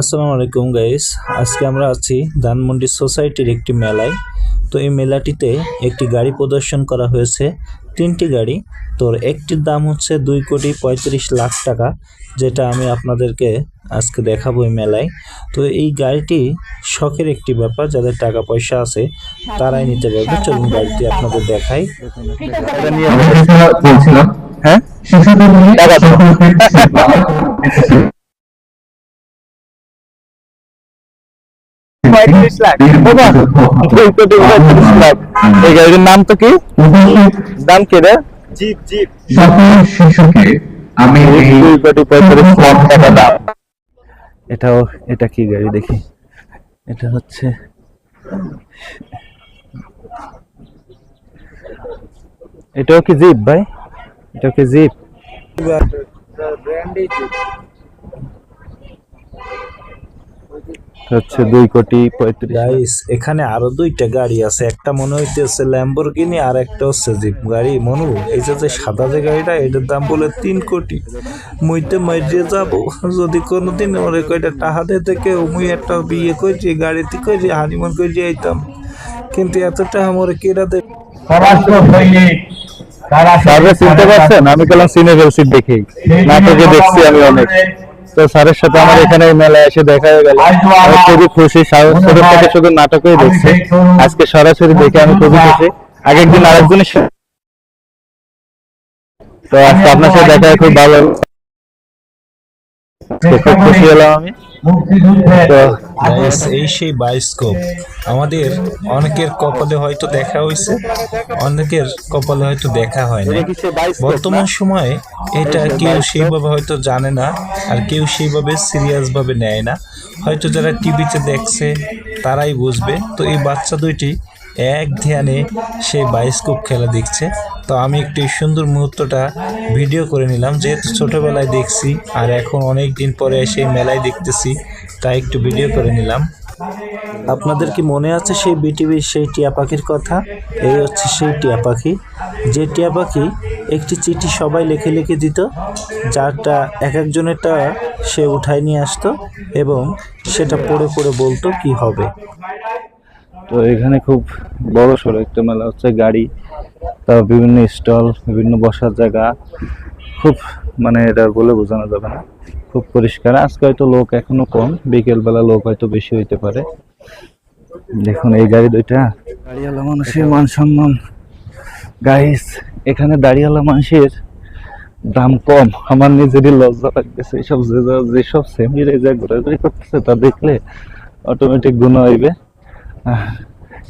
আসসালামু আলাইকুম গাইস আজকে আমরা আছি ধানমন্ডি সোসাইটির একটি মেলায়। তো এই মেলাটিতে একটি গাড়ি প্রদর্শন করা হয়েছে। তিনটি গাড়ি। তোর একটির দাম হচ্ছে দুই কোটি পঁয়ত্রিশ লাখ টাকা, যেটা আমি আপনাদেরকে আজকে দেখাবো এই মেলায়। তো এই গাড়িটি শখের একটি ব্যাপার যাদের টাকা পয়সা আছে তারাই নিতে পারবে। চলুন গাড়িটি আপনাদের দেখাই। এটা নিয়ে বলছিলাম। হ্যাঁ? এই গাড়ির নাম তো কি? দাম কি রে? সকল শিশুকে আমি দুই কোটি পঁয়ত্রিশ লাখ টাকা দাম। এটাও এটা কি গাড়ি দেখি? এটা হচ্ছে এটাও কি জিপ ভাই? এটাও কি জিপ? হচ্ছে দুই কোটি পঁয়ত্রিশ এখানে আরও দুইটা গাড়ি আছে। একটা মনে হইতেছে ল্যাম্বরগিনি আর একটা হচ্ছে জিপ গাড়ি মনু এই যে সাদা যে গাড়িটা এটার দাম বলে তিন কোটি। মুইতে মাইরে যাব। যদি কোনোদিন ওরে কয়টা টাকা দিতে কেউ মুই একটা বিয়ে করছি গাড়িতে করে হানিমুন করে যাইতাম কিন্তু এত টাকা মোরে কেটা দে তারা স্যাররা চিনতে পারছেন? আমি গেলাম সিনে ফেলছি দেখি। নাটকে দেখছি আমি অনেক। তো স্যারের সাথে আমার এখানে এই মেলায় এসে দেখা হয়ে গেল। আমি খুবই খুশি। ছোট থেকে শুধু নাটকই দেখছি। আজকে সরাসরি দেখে আমি খুবই খুশি। আগের দিন আরেকজনের সাথে তো আজকে আপনার সাথে দেখা খুব ভালো। খুব খুশি হলাম আমি। এই সেই বায়োস্কোপ আমাদের অনেকের কপালে হয়তো দেখা হয়েছে অনেকের কপালে হয়তো দেখা হয় না? বর্তমান সময়ে এটা কেউ সেইভাবে হয়তো জানে না আর কেউ সেইভাবে সিরিয়াস ভাবে নেয় না। হয়তো যারা টিভিতে দেখছে তারাই বুঝবে। তো এই বাচ্চা দুইটি এক ধ্যানে সেই বায়োস্কোপ খেলা দেখছে। তো আমি একটি সুন্দর মুহূর্তটা ভিডিও করে নিলাম, যেহেতু ছোটোবেলায় দেখছি আর এখন অনেক দিন পরে সেই মেলায় দেখতেছি, তাই একটু ভিডিও করে নিলাম। আপনাদের কি মনে আছে সেই বিটিভির সেই টিয়া পাখির কথা? এই হচ্ছে সেই টিয়া পাখি। যে টিয়া পাখি একটি চিঠি সবাই লিখে লিখে দিত, যারটা এক একজনেরটা সে উঠায় নিয়ে আসতো এবং সেটা পড়ে পড়ে বলতো কি হবে। তো এখানে খুব বড় সড়ো একটা মেলা হচ্ছে, গাড়ি তার বিভিন্ন স্টল, বিভিন্ন বসার জায়গা। খুব মানে এটা বলে বোঝানো যাবে না। খুব পরিষ্কার। আজকে হয়তো লোক এখনও কম বিকেল বেলা লোক হয়তো বেশি হইতে পারে। দেখুন এই গাড়ি দুইটা। গাড়িওয়ালা মানুষের মান সম্মান। গাইস এখানে দাড়িওয়ালা মানুষের দাম কম। আমার নিজেরই লজ্জা লাগতেছে এইসব যে যেসব সেমির এই যে ঘোরাঘুরি করতেছে, তা দেখলে অটোমেটিক গুণ হইবে।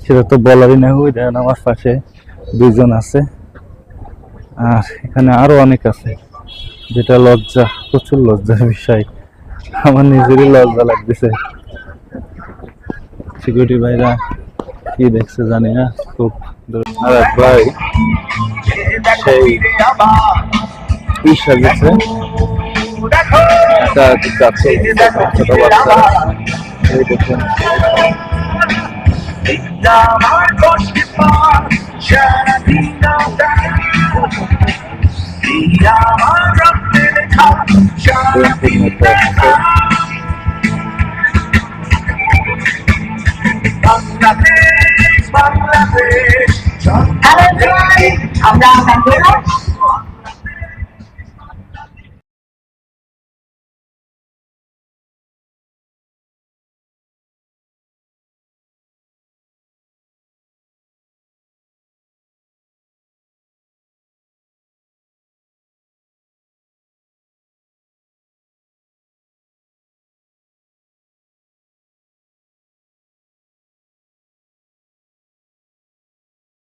সেটা তো বলারই না ওই দেখেন আমার পাশে দুইজন আছে। আর এখানে আরও অনেক আছে, যেটা লজ্জা, প্রচুর লজ্জার বিষয়। আমার নিজেরই লজ্জা লাগতেছে। সিকিউরিটি ভাইরা কি দেখছে জানি না, খুব ভাই। সেই সাজেছে একটা ছোট বাচ্চা। এই দেখুন। আমার কষ্টে পার সারাদিন আমার রক্তে লেখা সারাদিন বাংলাদেশ বাংলাদেশ আমরা ব্যাঙ্গালোর